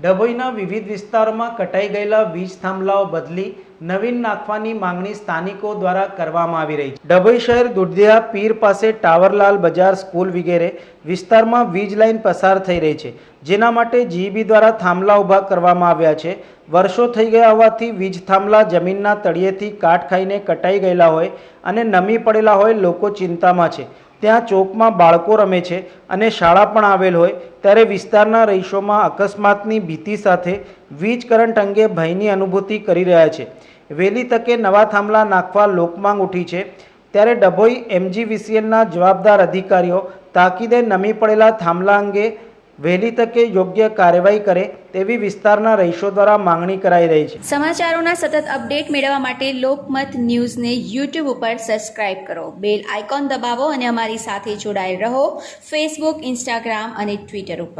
ડભોઈના વિવિધ વિસ્તારોમાં કટાઈ ગયેલા વીજ થાંભલાઓ બદલી નવીન નાખવાની માંગણી સ્થાનિકો દ્વારા કરવામાં આવી રહી છે. ડભોઈ શહેર દુધિયા પીર પાસે ટાવરલાલ બજાર સ્કૂલ વગેરે વિસ્તારમાં વીજ લાઇન પસાર થઈ રહી છે, જેના માટે જીઈબી દ્વારા થાંભલા ઊભા કરવામાં આવ્યા છે. વર્ષો થઈ ગયા હોવાથી વીજ થાંભલા જમીનના તળિયેથી કાટ ખાઈને કટાઈ ગયેલા હોય અને નમી પડેલા હોય લોકો ચિંતામાં છે. ત્યાં ચોકમાં બાળકો રમે છે અને શાળા પણ આવેલ હોય ત્યારે વિસ્તારના રહીશોમાં અકસ્માતની ભીતિ સાથે વીજ કરંટ અંગે ભયની અનુભૂતિ કરી રહ્યા છે. વહેલી તકે નવા થાંભલા નાખવા લોકમાંગ ઉઠી છે. ત્યારે ડભોઈ એમજીવીસીએલના જવાબદાર અધિકારીઓ તાકીદે નમી પડેલા થાંભલા અંગે વહેલી તકે યોગ્ય કાર્યવાહી કરે તેવી વિસ્તારના રહીશો દ્વારા માંગણી કરાઈ રહી છે. સમાચારોના સતત અપડેટ મેળવવા માટે લોકમત ન્યૂઝને યુટ્યુબ ઉપર સબસ્ક્રાઇબ કરો. બેલ આઇકોન દબાવો અને અમારી સાથે જોડાયેલ રહો ફેસબુક, ઇન્સ્ટાગ્રામ અને ટ્વિટર ઉપર.